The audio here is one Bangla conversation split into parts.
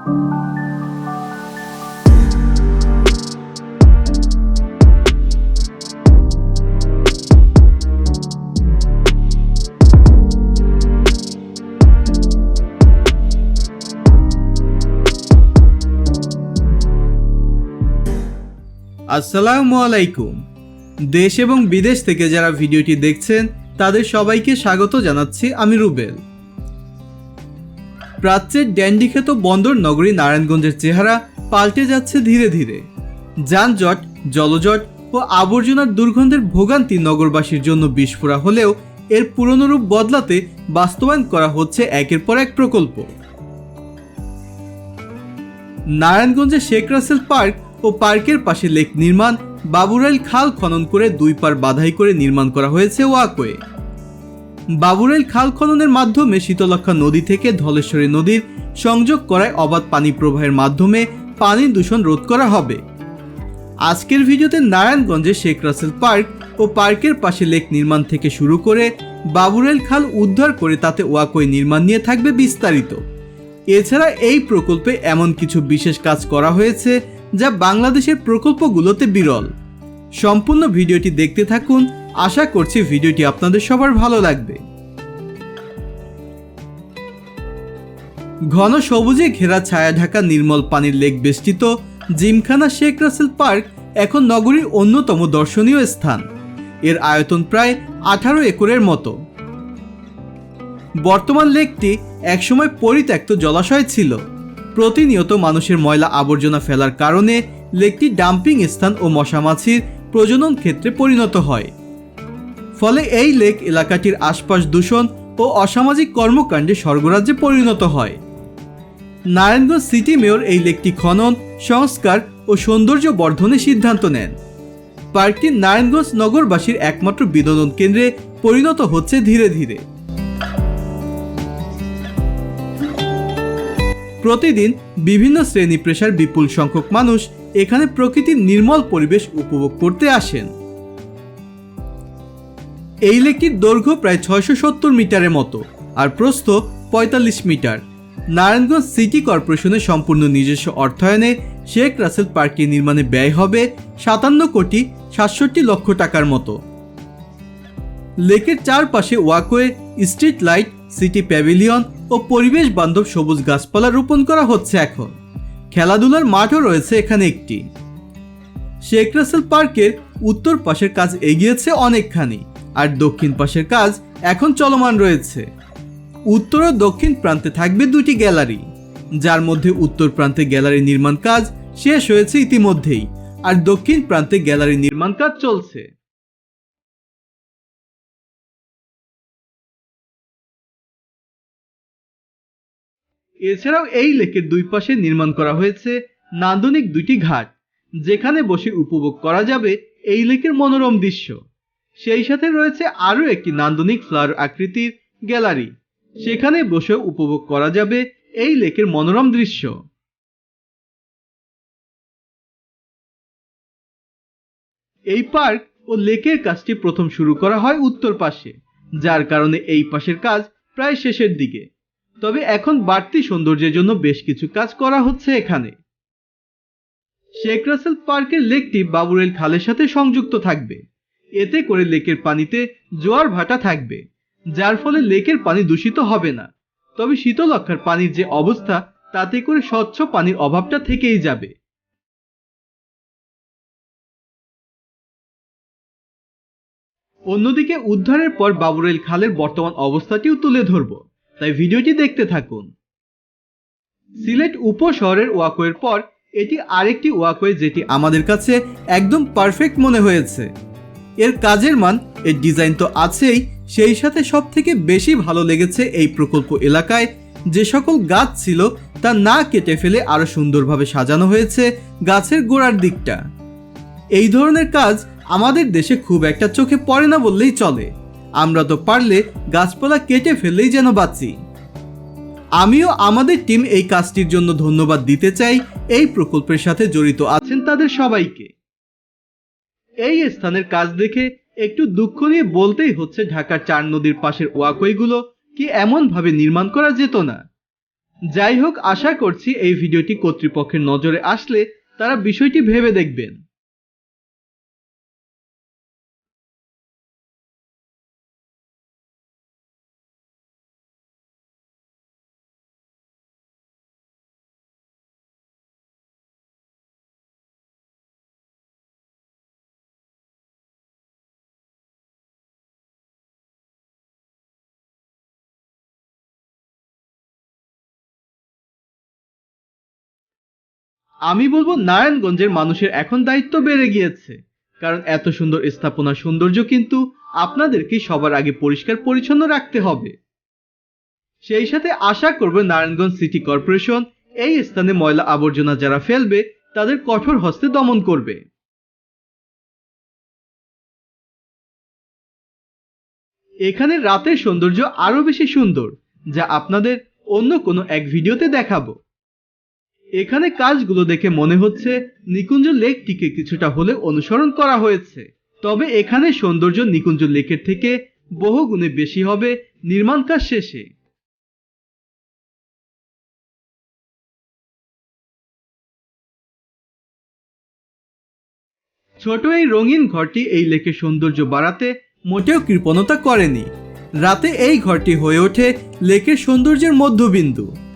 আসসালামু আলাইকুম। দেশ এবং বিদেশ থেকে যারা ভিডিওটি দেখছেন, তাদের সবাইকে স্বাগত জানাচ্ছি আমি রুবেল। প্রাচ্যের ড্যান্ডিখ্যাত বন্দর নগরী নারায়ণগঞ্জের চেহারা পাল্টে যাচ্ছে ধীরে ধীরে। যানজট, জলজট ও আবর্জনার দুর্গন্ধের ভোগান্তি নগরবাসীর জন্য বিস্ফোরা হলেও এর পুরনো রূপ বদলাতে বাস্তবায়ন করা হচ্ছে একের পর এক প্রকল্প। নারায়ণগঞ্জে শেখ রাসেল পার্ক ও পার্কের পাশে লেক নির্মাণ, বাবুরাইল খাল খনন করে দুই পার বাধাই করে নির্মাণ করা হয়েছে ওয়াকওয়ে। বাবুরাইল খাল খননের মাধ্যমে শীতলক্ষা নদী থেকে ধলেশ্বরী নদীর সংযোগ করায় অবাধ পানি প্রবাহের মাধ্যমে পানি দূষণ রোধ করা হবে। আজকের ভিডিওতে নারায়ণগঞ্জে শেখ রাসেল পার্ক ও পার্কের পাশে লেক নির্মাণ থেকে শুরু করে বাবুরাইল খাল উদ্ধার করে তাতে ওয়াকওয়ে নির্মাণ নিয়ে থাকবে বিস্তারিত। এছাড়া এই প্রকল্পে এমন কিছু বিশেষ কাজ করা হয়েছে যা বাংলাদেশের প্রকল্পগুলোতে বিরল। সম্পূর্ণ ভিডিওটি দেখতে থাকুন আশা করছি ভিডিওটি আপনাদের সবার ভালো লাগবে। ঘন সবুজে ঘেরা ছায়া ঢাকা নির্মল পানির লেক বেষ্টিত জিমখানা শেখ রাসেল পার্ক এখন নগরীর অন্যতম দর্শনীয় স্থান। এর আয়তন প্রায় আঠারো একরের মতো। বর্তমান লেকটি একসময় পরিত্যক্ত জলাশয় ছিল। প্রতিনিয়ত মানুষের ময়লা আবর্জনা ফেলার কারণে লেকটি ডাম্পিং স্থান ও মশামাছির প্রজনন ক্ষেত্রে পরিণত হয়। ফলে এই লেক এলাকাটির আশপাশ দূষণ ও অসামাজিক কর্মকাণ্ডে স্বর্গরাজ্যে পরিণত হয়। নারায়ণগঞ্জ সিটি মেয়র এই লেকটি খনন, সংস্কার ও সৌন্দর্য বর্ধনে সিদ্ধান্ত নেন। পার্কটি নারায়ণগঞ্জ নগরবাসীর একমাত্র বিনোদন কেন্দ্রে পরিণত হচ্ছে ধীরে ধীরে। প্রতিদিন বিভিন্ন শ্রেণি পেশার বিপুল সংখ্যক মানুষ এখানে প্রকৃতির নির্মল পরিবেশ উপভোগ করতে আসেন। এই লেকটির দৈর্ঘ্য প্রায় ছয়শো সত্তর মিটারের মতো আর প্রস্থ পঁয়তাল্লিশ মিটার। নারায়ণগঞ্জ সিটি কর্পোরেশনের সম্পূর্ণ নিজস্ব অর্থায়নে শেখ রাসেল পার্কটি নির্মাণে ব্যয় হবে সাতান্ন কোটি সাতষট্টি লক্ষ টাকার মতো। লেকের চারপাশে walkway, street light, city pavilion ও পরিবেশ বান্ধব সবুজ গাছপালা রোপণ করা হচ্ছে এখন। খেলাধুলার মাঠও রয়েছে এখানে একটি। শেখ রাসেল পার্কের উত্তর পাশের কাজ এগিয়েছে অনেকখানি। আর দক্ষিণ পাশের কাজ এখন চলমান রয়েছে। উত্তর ও দক্ষিণ প্রান্তে থাকবে দুটি গ্যালারি, যার মধ্যে উত্তর প্রান্তে গ্যালারি নির্মাণ কাজ শেষ হয়েছে ইতিমধ্যেই, আর দক্ষিণ প্রান্তে গ্যালারি নির্মাণ কাজ চলছে। এছাড়াও এই লেকের দুই পাশে নির্মাণ করা হয়েছে নান্দনিক দুটি ঘাট, যেখানে বসে উপভোগ করা যাবে এই লেকের মনোরম দৃশ্য। সেই সাথে রয়েছে আরও একটি নান্দনিক ফ্লার আকৃতির গ্যালারি। সেখানে বসে উপভোগ করা যাবে এই লেকের মনোরম দৃশ্য। এই পার্ক ও লেকের কাজটি প্রথম শুরু করা হয় উত্তর পাশে, যার কারণে এই পাশের কাজ প্রায় শেষের দিকে। তবে এখন বাড়তি সৌন্দর্যের জন্য বেশ কিছু কাজ করা হচ্ছে এখানে। শেখ রাসেল পার্কের লেকটি বাবুরেল খালের সাথে সংযুক্ত থাকবে। এতে করে লেকের পানিতে জোয়ার ভাটা থাকবে, যার ফলে লেকের পানি দূষিত হবে না। তবে শীতলক্ষার পানির যে অবস্থা, তাতে করে স্বচ্ছ পানির অভাবটা থেকেই যাবে। অন্যদিকে উদ্ধারের পর বাবুরেল খালের বর্তমান অবস্থাটিও তুলে ধরব, তাই ভিডিওটি দেখতে থাকুন। সিলেট উপশহরের ওয়াকওয়ের পর এটি আরেকটি ওয়াকওয়ে যেটি আমাদের কাছে একদম পারফেক্ট মনে হয়েছে। এর কাজের মান, এর ডিজাইন তো আছেই, সেই সাথে সব থেকে বেশি ভালো লেগেছে এই প্রকল্প এলাকায়। যে সকল গাছ ছিল, তা না কেটে ফেলে আরও সুন্দরভাবে সাজানো হয়েছে গাছের গোড়ার দিকটা। এই ধরনের কাজ আমাদের দেশে খুব একটা চোখে পড়ে না বললেই চলে। আমরা তো পারলে গাছপালা কেটে ফেললেই যেন বাঁচি। আমিও আমাদের টিম এই কাজটির জন্য ধন্যবাদ দিতে চাই, এই প্রকল্পের সাথে জড়িত আছেন তাদের সবাইকে। এই স্থানের কাজ দেখে একটু দুঃখ নিয়ে বলতেই হচ্ছে ঢাকার চার নদীর পাশের ওয়াকওয়েগুলো কি এমন ভাবে নির্মাণ করা যেত না। যাই হোক, আশা করছি এই ভিডিওটি কর্তৃপক্ষের নজরে আসলে তারা বিষয়টি ভেবে দেখবেন। আমি বলব নারায়ণগঞ্জের মানুষের এখন দায়িত্ব বেড়ে গিয়েছে। কারণ এত সুন্দর স্থাপনা সৌন্দর্য কিন্তু আপনাদেরকে সবার আগে পরিষ্কার পরিচ্ছন্ন রাখতে হবে। সেই সাথে আশা করবে নারায়ণগঞ্জ সিটি কর্পোরেশন এই স্থানে ময়লা আবর্জনা যারা ফেলবে, তাদের কঠোর হস্তে দমন করবে। এখানে রাতের সৌন্দর্য আরও বেশি সুন্দর, যা আপনাদের অন্য কোনো এক ভিডিওতে দেখাবো। এখানে কাজগুলো দেখে মনে হচ্ছে নিকুঞ্জ লেকটিকে কিছুটা হলে অনুসরণ করা হয়েছে। তবে এখানে সৌন্দর্য নিকুঞ্জ লেকের থেকে বহু গুণে বেশি হবে নির্মাণ কাজ শেষে। ছোট এই রঙিন ঘরটি এই লেকের সৌন্দর্য বাড়াতে মোটেও কৃপণতা করেনি। রাতে এই ঘরটি হয়ে ওঠে লেকের সৌন্দর্যের মধ্যবিন্দু।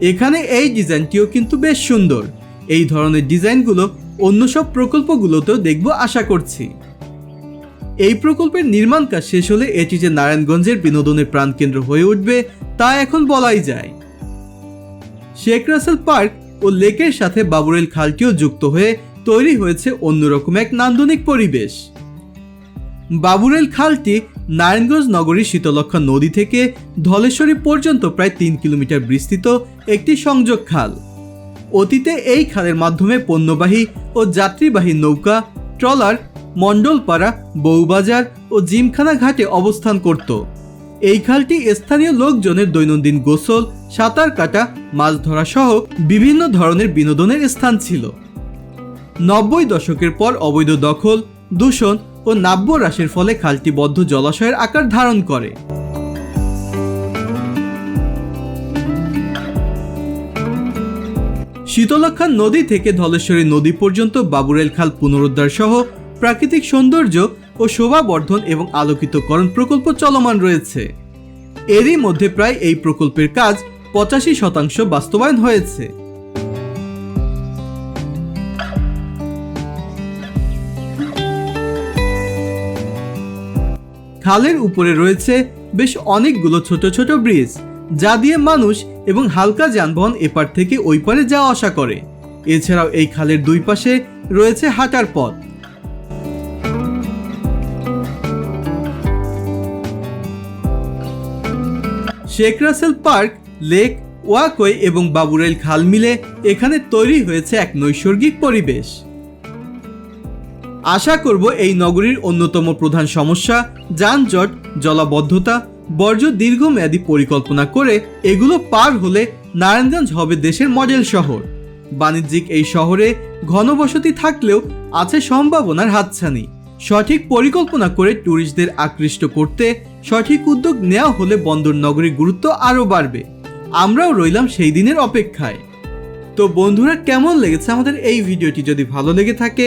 এখানে এই ডিজাইনটিও কিন্তু বেশ সুন্দর। এই ধরনের ডিজাইনগুলো অন্য সব প্রকল্পগুলোতেও দেখব আশা করছি। এই প্রকল্পের নির্মাণ কাজ শেষ হলে এটি যে নারায়ণগঞ্জের বিনোদনের প্রাণকেন্দ্র হয়ে উঠবে, তা এখন বলাই যায়। শেখ রাসেল পার্ক ও লেকের সাথে বাবুরেল খালটিও যুক্ত হয়ে তৈরি হয়েছে অন্যরকম এক নান্দনিক পরিবেশ। বাবুরেল খালটি নারায়ণগঞ্জ নগরীর শীতলক্ষা নদী থেকে ধলেশ্বরী পর্যন্ত প্রায় তিন কিলোমিটার বিস্তৃত একটি সংযোগ খাল। অতীতে এই খালের মাধ্যমে পণ্যবাহী ও যাত্রীবাহী নৌকা, ট্রলার, মণ্ডলপাড়া, বউবাজার ও জিমখানা ঘাটে অবস্থান করত। এই খালটি স্থানীয় লোকজনের দৈনন্দিন গোসল, সাঁতার কাটা, মাছ ধরা সহ বিভিন্ন ধরনের বিনোদনের স্থান ছিল। নব্বই দশকের পর অবৈধ দখল, দূষণ ও নাব্য হ্রাসের ফলে খালটি বদ্ধ জলাশয়ের আকার ধারণ করে। শীতলক্ষা নদী থেকে ধলেশ্বরী নদী পর্যন্ত বাবুরেল খাল পুনরুদ্ধার সহ প্রাকৃতিক সৌন্দর্য ও শোভাবর্ধন এবং আলোকিতকরণ প্রকল্প চলমান রয়েছে। এরই মধ্যে প্রায় এই প্রকল্পের কাজ পঁচাশি শতাংশ বাস্তবায়ন হয়েছে। খালের উপরে রয়েছে বেশ অনেকগুলো ছোট ছোট ব্রিজ, যা দিয়ে মানুষ এবং হালকা যানবাহন এপার থেকে ওই পারে যাওয়া আসা করে। এছাড়াও এই খালের দুই পাশে রয়েছে হাঁটার পথ। Sheikh Russel park, lake, walkway এবং বাবুরেল খাল মিলে এখানে তৈরি হয়েছে এক নৈসর্গিক পরিবেশ। আশা করব এই নগরীর অন্যতম প্রধান সমস্যা, যানজট, জলাবদ্ধতা, বর্জ্য দীর্ঘমেয়াদী পরিকল্পনা করে এগুলো পার হলে নারায়ণগঞ্জ হবে দেশের মডেল শহর। বাণিজ্যিক এই শহরে ঘনবসতি থাকলেও আছে সম্ভাবনার হাতছানি। সঠিক পরিকল্পনা করে ট্যুরিস্টদের আকৃষ্ট করতে সঠিক উদ্যোগ নেওয়া হলে বন্দর নগরীর গুরুত্ব আরও বাড়বে। আমরাও রইলাম সেই দিনের অপেক্ষায়। তো বন্ধুরা, কেমন লেগেছে আমাদের এই ভিডিওটি? যদি ভালো লেগে থাকে